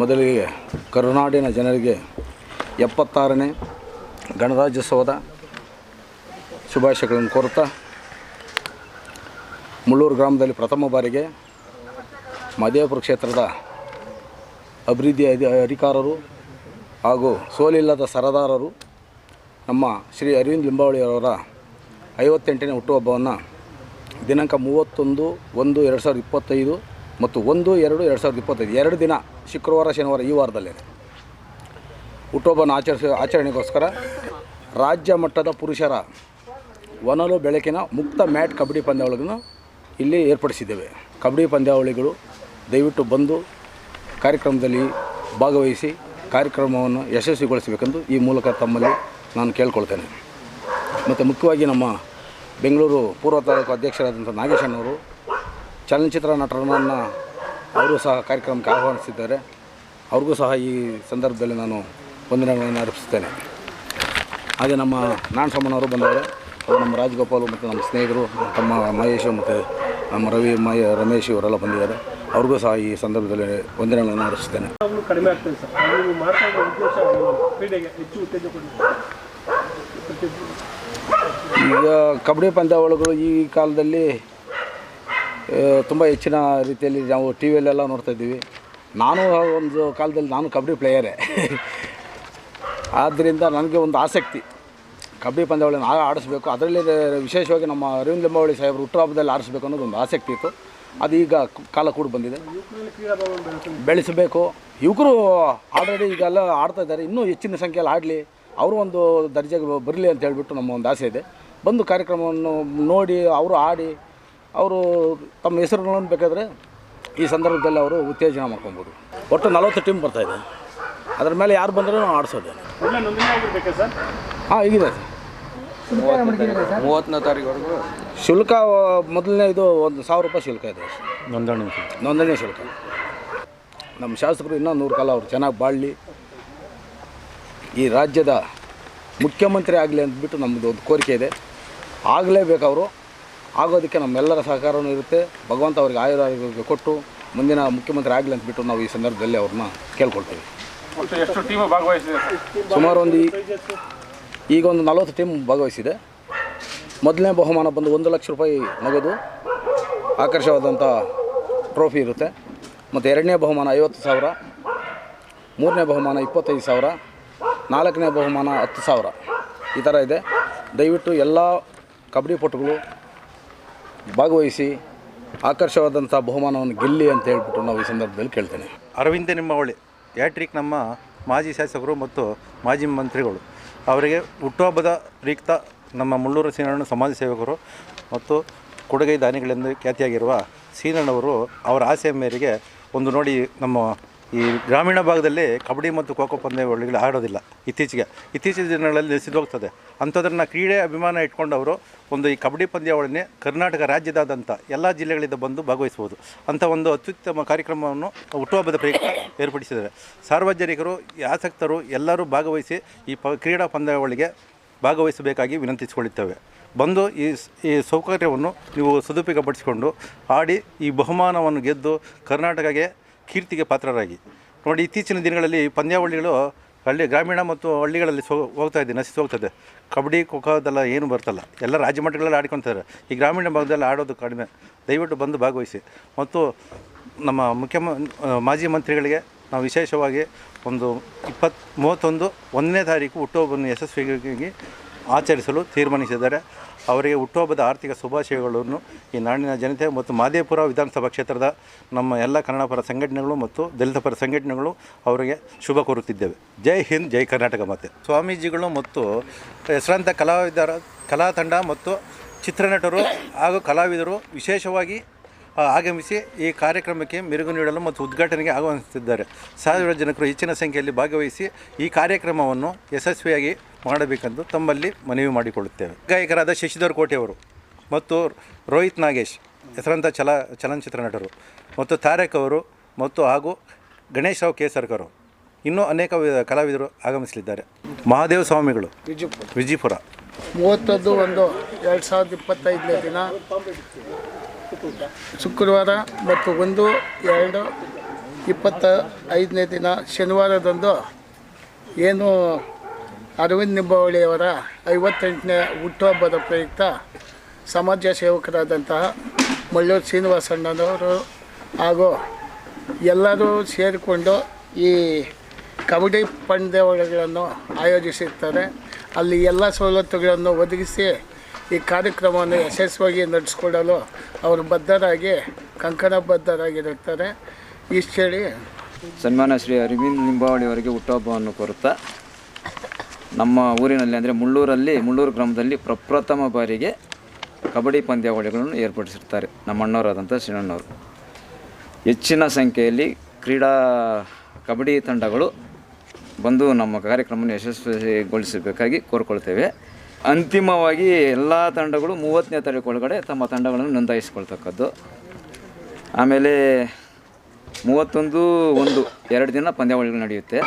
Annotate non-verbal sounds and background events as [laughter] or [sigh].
ಮೊದಲಿಗೆ ಕರುನಾಡಿನ ಜನರಿಗೆ ಎಪ್ಪತ್ತಾರನೇ ಗಣರಾಜ್ಯೋತ್ಸವದ ಶುಭಾಶಯಗಳನ್ನು ಕೋರುತ್ತಾ, ಮುಳ್ಳೂರು ಗ್ರಾಮದಲ್ಲಿ ಪ್ರಥಮ ಬಾರಿಗೆ ಮಹದೇವಪುರ ಕ್ಷೇತ್ರದ ಅಭಿವೃದ್ಧಿ ಅಧಿ, ಅಧಿಕಾರರು ಹಾಗೂ ಸೋಲಿಲ್ಲದ ಸರದಾರರು ನಮ್ಮ ಶ್ರೀ ಅರವಿಂದ್ ಲಿಂಬಾವಳಿಯವರ ಐವತ್ತೆಂಟನೇ ಹುಟ್ಟುಹಬ್ಬವನ್ನು ದಿನಾಂಕ ಮೂವತ್ತೊಂದು ಒಂದು ಎರಡು ಸಾವಿರದ ಇಪ್ಪತ್ತೈದು ಮತ್ತು ಒಂದು ಎರಡು ಎರಡು ಸಾವಿರದ ಇಪ್ಪತ್ತೈದು, ಎರಡು ದಿನ ಶುಕ್ರವಾರ, ಶನಿವಾರ ಈ ವಾರದಲ್ಲೇ ಹುಟ್ಟುಹಬ್ಬನ ಆಚರಿಸ, ಆಚರಣೆಗೋಸ್ಕರ ರಾಜ್ಯ ಮಟ್ಟದ ಪುರುಷರ ಒನಲು ಬೆಳಕಿನ ಮುಕ್ತ ಮ್ಯಾಟ್ ಕಬಡ್ಡಿ ಪಂದ್ಯಾವಳಿಗಳನ್ನು ಇಲ್ಲಿ ಏರ್ಪಡಿಸಿದ್ದೇವೆ. ಕಬಡ್ಡಿ ಪಂದ್ಯಾವಳಿಗಳು ದಯವಿಟ್ಟು ಬಂದು ಕಾರ್ಯಕ್ರಮದಲ್ಲಿ ಭಾಗವಹಿಸಿ ಕಾರ್ಯಕ್ರಮವನ್ನು ಯಶಸ್ವಿಗೊಳಿಸಬೇಕೆಂದು ಈ ಮೂಲಕ ತಮ್ಮಲ್ಲಿ ನಾನು ಕೇಳ್ಕೊಳ್ತೇನೆ. ಮತ್ತು ಮುಖ್ಯವಾಗಿ ನಮ್ಮ ಬೆಂಗಳೂರು ಪೂರ್ವ ತಾಲೂಕು ಅಧ್ಯಕ್ಷರಾದಂಥ ನಾಗೇಶಣ್ಣವರು ಚಲನಚಿತ್ರ ನಟರನ್ನು ಅವರು ಸಹ ಕಾರ್ಯಕ್ರಮಕ್ಕೆ ಆಹ್ವಾನಿಸಿದ್ದಾರೆ. ಅವ್ರಿಗೂ ಸಹ ಈ ಸಂದರ್ಭದಲ್ಲಿ ನಾನು ವಂದನೆಗಳನ್ನು ಅರ್ಪಿಸ್ತೇನೆ ಹಾಗೆ ನಮ್ಮ ನಾನ್ ಸಮ್ಮನವರು ಬಂದವರು ಅವರು ನಮ್ಮ ರಾಜಗೋಪಾಲ್ ಮತ್ತು ನಮ್ಮ ಸ್ನೇಹಿತರು ತಮ್ಮ ಮಹೇಶ್ ಮತ್ತು ನಮ್ಮ ರವಿ ಮಹೇ ರಮೇಶ್ ಇವರೆಲ್ಲ ಬಂದಿದ್ದಾರೆ. ಅವ್ರಿಗೂ ಸಹ ಈ ಸಂದರ್ಭದಲ್ಲಿ ವಂದನೆಗಳನ್ನು ಅರ್ಪಿಸ್ತೇನೆ ಕಡಿಮೆ ಆಗ್ತದೆ ಸರ್. ಈಗ ಕಬಡ್ಡಿ ಪಂದ್ಯಾವಳಿಗಳು ಈ ಕಾಲದಲ್ಲಿ ತುಂಬ ಹೆಚ್ಚಿನ ರೀತಿಯಲ್ಲಿ ನಾವು ಟಿ ವಿಯಲ್ಲೆಲ್ಲ ನೋಡ್ತಾ ಇದ್ದೀವಿ. ನಾನು ಒಂದು ಕಾಲದಲ್ಲಿ ನಾನು ಕಬಡ್ಡಿ ಪ್ಲೇಯರೇ [laughs] ಆದ್ದರಿಂದ ನನಗೆ ಒಂದು ಆಸಕ್ತಿ. ಕಬಡ್ಡಿ ಪಂದ್ಯಾವಳಿನ ಆಡಿಸ್ಬೇಕು. ಅದರಲ್ಲಿ ವಿಶೇಷವಾಗಿ ನಮ್ಮ ಅರವಿಂದ್ ಲಿಂಬಾವಳಿ ಸಾಹೇಬರು ಹುಟ್ಟುಹಬ್ಬದಲ್ಲಿ ಆಡಿಸ್ಬೇಕು ಅನ್ನೋದು ಒಂದು ಆಸಕ್ತಿ ಇತ್ತು. ಅದು ಈಗ ಕಾಲ ಕೂಡ ಬಂದಿದೆ. ಬೆಳೆಸಬೇಕು. ಯುವಕರು ಆಲ್ರೆಡಿ ಈಗೆಲ್ಲ ಆಡ್ತಾ ಇದ್ದಾರೆ. ಇನ್ನೂ ಹೆಚ್ಚಿನ ಸಂಖ್ಯೆಯಲ್ಲಿ ಆಡಲಿ. ಅವರು ಒಂದು ದರ್ಜೆಗೆ ಬರಲಿ ಅಂತ ಹೇಳಿಬಿಟ್ಟು ನಮ್ಮ ಒಂದು ಆಸೆ ಇದೆ. ಬಂದು ಕಾರ್ಯಕ್ರಮವನ್ನು ನೋಡಿ, ಅವರು ಆಡಿ ಅವರು ತಮ್ಮ ಹೆಸರುಗಳನ್ನು ಬೇಕಾದರೆ ಈ ಸಂದರ್ಭದಲ್ಲಿ ಅವರು ಉತ್ತೇಜನ ಮಾಡ್ಕೊಬೋದು. ಒಟ್ಟು ನಲವತ್ತು ಟೀಮ್ ಬರ್ತಾಯಿದೆ ಅದರ ಮೇಲೆ ಯಾರು ಬಂದರೂ ನಾವು ಆಡಿಸೋದೆ. ಸರ್? ಹಾಂ ಈಗಿದೆ ಮೂವತ್ತನೇ ತಾರೀಕುವರೆಗೂ. ಶುಲ್ಕ ಮೊದಲನೇ ಇದು ಒಂದು ಸಾವಿರ ರೂಪಾಯಿ ಶುಲ್ಕ ಇದೆ. ನೋಂದಣಿ ನೋಂದಣಿ ಶುಲ್ಕ. ನಮ್ಮ ಶಾಸಕರು ಇನ್ನೂ ನೂರು ಕಾಲ ಅವರು ಚೆನ್ನಾಗಿ ಬಾಳಲಿ. ಈ ರಾಜ್ಯದ ಮುಖ್ಯಮಂತ್ರಿ ಆಗಲಿ ಅಂದ್ಬಿಟ್ಟು ನಮ್ಮದು ಒಂದು ಕೋರಿಕೆ ಇದೆ. ಆಗಲೇಬೇಕು ಅವರು. ಆಗೋದಕ್ಕೆ ನಮ್ಮೆಲ್ಲರ ಸಹಕಾರವೂ ಇರುತ್ತೆ. ಭಗವಂತ ಅವರಿಗೆ ಆಯುರಾರೋಗ್ಯ ಕೊಟ್ಟು ಮುಂದಿನ ಮುಖ್ಯಮಂತ್ರಿ ಆಗಲಿ ಅಂತ ಬಿಟ್ಟು ನಾವು ಈ ಸಂದರ್ಭದಲ್ಲಿ ಅವ್ರನ್ನ ಕೇಳ್ಕೊಳ್ತೀವಿ. ಎಷ್ಟು ಟೀಮ್ ಭಾಗವಹಿಸಿದೆ ಸುಮಾರು ಒಂದು ಈಗ ಒಂದು ನಲವತ್ತು ಟೀಮ್ ಭಾಗವಹಿಸಿದೆ. ಮೊದಲನೇ ಬಹುಮಾನ ಬಂದು ಒಂದು ಲಕ್ಷ ರೂಪಾಯಿ ನಗದು. ಆಕರ್ಷವಾದಂಥ ಟ್ರೋಫಿ ಇರುತ್ತೆ. ಮತ್ತು ಎರಡನೇ ಬಹುಮಾನ ಐವತ್ತು ಸಾವಿರ. ಮೂರನೇ ಬಹುಮಾನ ಇಪ್ಪತ್ತೈದು ಸಾವಿರ. ನಾಲ್ಕನೇ ಬಹುಮಾನ ಹತ್ತು ಸಾವಿರ. ಈ ಥರ ಇದೆ. ದಯವಿಟ್ಟು ಎಲ್ಲ ಕಬಡ್ಡಿ ಪಟುಗಳು ಭಾಗವಹಿಸಿ ಆಕರ್ಷವಾದಂಥ ಬಹುಮಾನವನ್ನು ಗೆಲ್ಲಿ ಅಂತ ಹೇಳ್ಬಿಟ್ಟು ನಾವು ಈ ಸಂದರ್ಭದಲ್ಲಿ ಕೇಳ್ತೇನೆ. ಅರವಿಂದ ನಿಮ್ಮವಳಿ ಯಾಟ್ರಿಕ್ ನಮ್ಮ ಮಾಜಿ ಶಾಸಕರು ಮತ್ತು ಮಾಜಿ ಮಂತ್ರಿಗಳು. ಅವರಿಗೆ ಹುಟ್ಟುಹಬ್ಬದ ರೀಕ್ತ ನಮ್ಮ ಮುಳ್ಳೂರು ಸೀನಣ್ಣ ಸಮಾಜ ಸೇವಕರು ಮತ್ತು ಕೊಡುಗೈ ದಾನಿಗಳೆಂದು ಖ್ಯಾತಿಯಾಗಿರುವ ಸೀನಣ್ಣವರು ಅವರ ಆಸೆಯ ಮೇರೆಗೆ ಒಂದು ನೋಡಿ ನಮ್ಮ ಈ ಗ್ರಾಮೀಣ ಭಾಗದಲ್ಲಿ ಕಬಡ್ಡಿ ಮತ್ತು ಖೋಖೋ ಪಂದ್ಯಾವಳಿಗಳು ಆಡೋದಿಲ್ಲ. ಇತ್ತೀಚೆಗೆ, ಇತ್ತೀಚಿನ ದಿನಗಳಲ್ಲಿ ನಿಲ್ಲಿಸಿದೋಗ್ತದೆ ಅಂಥದ್ರನ್ನ ಕ್ರೀಡೆ ಅಭಿಮಾನ ಇಟ್ಕೊಂಡು ಅವರು ಒಂದು ಈ ಕಬಡ್ಡಿ ಪಂದ್ಯಾವಳಿನೇ ಕರ್ನಾಟಕ ರಾಜ್ಯದಾದಂಥ ಎಲ್ಲ ಜಿಲ್ಲೆಗಳಿಂದ ಬಂದು ಭಾಗವಹಿಸ್ಬೋದು ಅಂಥ ಒಂದು ಅತ್ಯುತ್ತಮ ಕಾರ್ಯಕ್ರಮವನ್ನು ಹುಟ್ಟುಹಬ್ಬದ ಪ್ರಯುಕ್ತ ಏರ್ಪಡಿಸಿದ್ದಾರೆ. ಸಾರ್ವಜನಿಕರು, ಆಸಕ್ತರು ಎಲ್ಲರೂ ಭಾಗವಹಿಸಿ ಈ ಪ, ಕ್ರೀಡಾ ಪಂದ್ಯಾವಳಿಗೆ ಭಾಗವಹಿಸಬೇಕಾಗಿ ವಿನಂತಿಸಿಕೊಳ್ಳುತ್ತೇವೆ. ಬಂದು ಈ ಈ ಸೌಕರ್ಯವನ್ನು ನೀವು ಸದುಪಯೋಗಪಡಿಸಿಕೊಂಡು ಆಡಿ ಈ ಬಹುಮಾನವನ್ನು ಗೆದ್ದು ಕರ್ನಾಟಕಕ್ಕೆ ಕೀರ್ತಿಗೆ ಪಾತ್ರರಾಗಿ. ನೋಡಿ, ಇತ್ತೀಚಿನ ದಿನಗಳಲ್ಲಿ ಪಂದ್ಯಾವಳಿಗಳು ಹಳ್ಳಿ ಗ್ರಾಮೀಣ ಮತ್ತು ಹಳ್ಳಿಗಳಲ್ಲಿ ಸೋ, ಹೋಗ್ತಾ ಇದೆ, ನಶಿಸಿ ಹೋಗ್ತದೆ ಕಬಡ್ಡಿ ಖೋಖೋದೆಲ್ಲ ಏನು ಬರ್ತಲ್ಲ. ಎಲ್ಲ ರಾಜ್ಯ ಮಟ್ಟಗಳಲ್ಲಿ ಆಡ್ಕೊತಾರೆ. ಈ ಗ್ರಾಮೀಣ ಭಾಗದಲ್ಲಿ ಆಡೋದು ಕಡಿಮೆ. ದಯವಿಟ್ಟು ಬಂದು ಭಾಗವಹಿಸಿ. ಮತ್ತು ನಮ್ಮ ಮುಖ್ಯಮ ಮಾಜಿ ಮಂತ್ರಿಗಳಿಗೆ ನಾವು ವಿಶೇಷವಾಗಿ ಒಂದು ಇಪ್ಪತ್ತು ಮೂವತ್ತೊಂದು ಒಂದನೇ ತಾರೀಕು ಹುಟ್ಟುಹಬ್ಬವನ್ನು ಯಶಸ್ವಿಯಾಗಿ ಆಚರಿಸಲು ತೀರ್ಮಾನಿಸಿದ್ದಾರೆ. ಅವರಿಗೆ ಹುಟ್ಟುಹಬ್ಬದ ಆರ್ಥಿಕ ಶುಭಾಶಯಗಳನ್ನು ಈ ನಾಡಿನ ಜನತೆ ಮತ್ತು ಮಾದೇಪುರ ವಿಧಾನಸಭಾ ಕ್ಷೇತ್ರದ ನಮ್ಮ ಎಲ್ಲ ಕನ್ನಡ ಪರ ಸಂಘಟನೆಗಳು ಮತ್ತು ದಲಿತ ಪರ ಸಂಘಟನೆಗಳು ಅವರಿಗೆ ಶುಭ ಕೋರುತ್ತಿದ್ದೇವೆ. ಜೈ ಹಿಂದ್, ಜೈ ಕರ್ನಾಟಕ ಮಾತೆ. ಸ್ವಾಮೀಜಿಗಳು ಮತ್ತು ಹೆಸರಾಂತ ಕಲಾವಿದರ ಕಲಾ ತಂಡ ಮತ್ತು ಚಿತ್ರನಟರು ಹಾಗೂ ಕಲಾವಿದರು ವಿಶೇಷವಾಗಿ ಆಗಮಿಸಿ ಈ ಕಾರ್ಯಕ್ರಮಕ್ಕೆ ಮೆರುಗು ನೀಡಲು ಮತ್ತು ಉದ್ಘಾಟನೆಗೆ ಆಗಮಿಸುತ್ತಿದ್ದಾರೆ ಸಾವಿರ ಜನಕರು ಹೆಚ್ಚಿನ ಸಂಖ್ಯೆಯಲ್ಲಿ ಭಾಗವಹಿಸಿ ಈ ಕಾರ್ಯಕ್ರಮವನ್ನು ಯಶಸ್ವಿಯಾಗಿ ಮಾಡಬೇಕೆಂದು ತಮ್ಮಲ್ಲಿ ಮನವಿ ಮಾಡಿಕೊಳ್ಳುತ್ತೇವೆ. ಗಾಯಕರಾದ ಶಶಿಧರ್ ಕೋಟೆಯವರು ಮತ್ತು ರೋಹಿತ್ ನಾಗೇಶ್ ಹೆಸರಂತ ಚಲ ಚಲನಚಿತ್ರ ನಟರು ಮತ್ತು ತಾರಕ್ ಅವರು ಮತ್ತು ಹಾಗೂ ಗಣೇಶ್ ರಾವ್ ಕೇಸರ್ಕರ್ ಇನ್ನೂ ಅನೇಕ ಕಲಾವಿದರು ಆಗಮಿಸಲಿದ್ದಾರೆ. ಮಹಾದೇವ ಸ್ವಾಮಿಗಳು ವಿಜಯಪುರ. ಮೂವತ್ತೊಂದು ಒಂದು ಎರಡು ಸಾವಿರದ ಇಪ್ಪತ್ತೈದನೇ ದಿನ. ಶುಕ್ರವಾರ ಮತ್ತು ಒಂದು ಎರಡು ಇಪ್ಪತ್ತ ಐದನೇ ದಿನ ಶನಿವಾರದಂದು ಏನು ಅರವಿಂದ್ ನಿಂಬಾವಳಿಯವರ ಐವತ್ತೆಂಟನೇ ಹುಟ್ಟುಹಬ್ಬದ ಪ್ರಯುಕ್ತ ಸಮಾಜ ಸೇವಕರಾದಂತಹ ಮಳ್ಳೂರು ಶ್ರೀನಿವಾಸಣ್ಣನವರು ಹಾಗೂ ಎಲ್ಲರೂ ಸೇರಿಕೊಂಡು ಈ ಕಬಡ್ಡಿ ಪಂದ್ಯಾವಳಿಗಳನ್ನು ಆಯೋಜಿಸಿರ್ತಾರೆ ಅಲ್ಲಿ ಎಲ್ಲ ಸವಲತ್ತುಗಳನ್ನು ಒದಗಿಸಿ ಈ ಕಾರ್ಯಕ್ರಮವನ್ನು ಯಶಸ್ವಿಯಾಗಿ ನಡೆಸ್ಕೊಡಲು ಅವರು ಬದ್ಧರಾಗಿ, ಕಂಕಣಬದ್ಧರಾಗಿರುತ್ತಾರೆ. ಇಷ್ಟು ಹೇಳಿ ಸನ್ಮಾನ ಶ್ರೀ ಅರವಿಂದ್ ನಿಂಬಾವಳಿಯವರಿಗೆ ಹುಟ್ಟುಹಬ್ಬವನ್ನು ಕೋರುತ್ತಾ ನಮ್ಮ ಊರಿನಲ್ಲಿ ಅಂದರೆ ಮುಳ್ಳೂರಲ್ಲಿ, ಮುಳ್ಳೂರು ಗ್ರಾಮದಲ್ಲಿ ಪ್ರಪ್ರಥಮ ಬಾರಿಗೆ ಕಬಡ್ಡಿ ಪಂದ್ಯಾವಳಿಗಳನ್ನು ಏರ್ಪಡಿಸಿರ್ತಾರೆ. ನಮ್ಮ ಅಣ್ಣವರಾದಂಥ ಶ್ರೀನಣ್ಣವರು ಹೆಚ್ಚಿನ ಸಂಖ್ಯೆಯಲ್ಲಿ ಕ್ರೀಡಾ ಕಬಡ್ಡಿ ತಂಡಗಳು ಬಂದು ನಮ್ಮ ಕಾರ್ಯಕ್ರಮವನ್ನು ಯಶಸ್ವಿಗೊಳಿಸಬೇಕಾಗಿ ಕೋರ್ಕೊಳ್ತೇವೆ. ಅಂತಿಮವಾಗಿ ಎಲ್ಲ ತಂಡಗಳು ಮೂವತ್ತನೇ ತಾರೀಕು ಒಳಗಡೆ ತಮ್ಮ ತಂಡಗಳನ್ನು ನೋಂದಾಯಿಸಿಕೊಳ್ತಕ್ಕದ್ದು. ಆಮೇಲೆ ಮೂವತ್ತೊಂದು ಒಂದು ಎರಡು ದಿನ ಪಂದ್ಯಾವಳಿಗಳು ನಡೆಯುತ್ತೆ.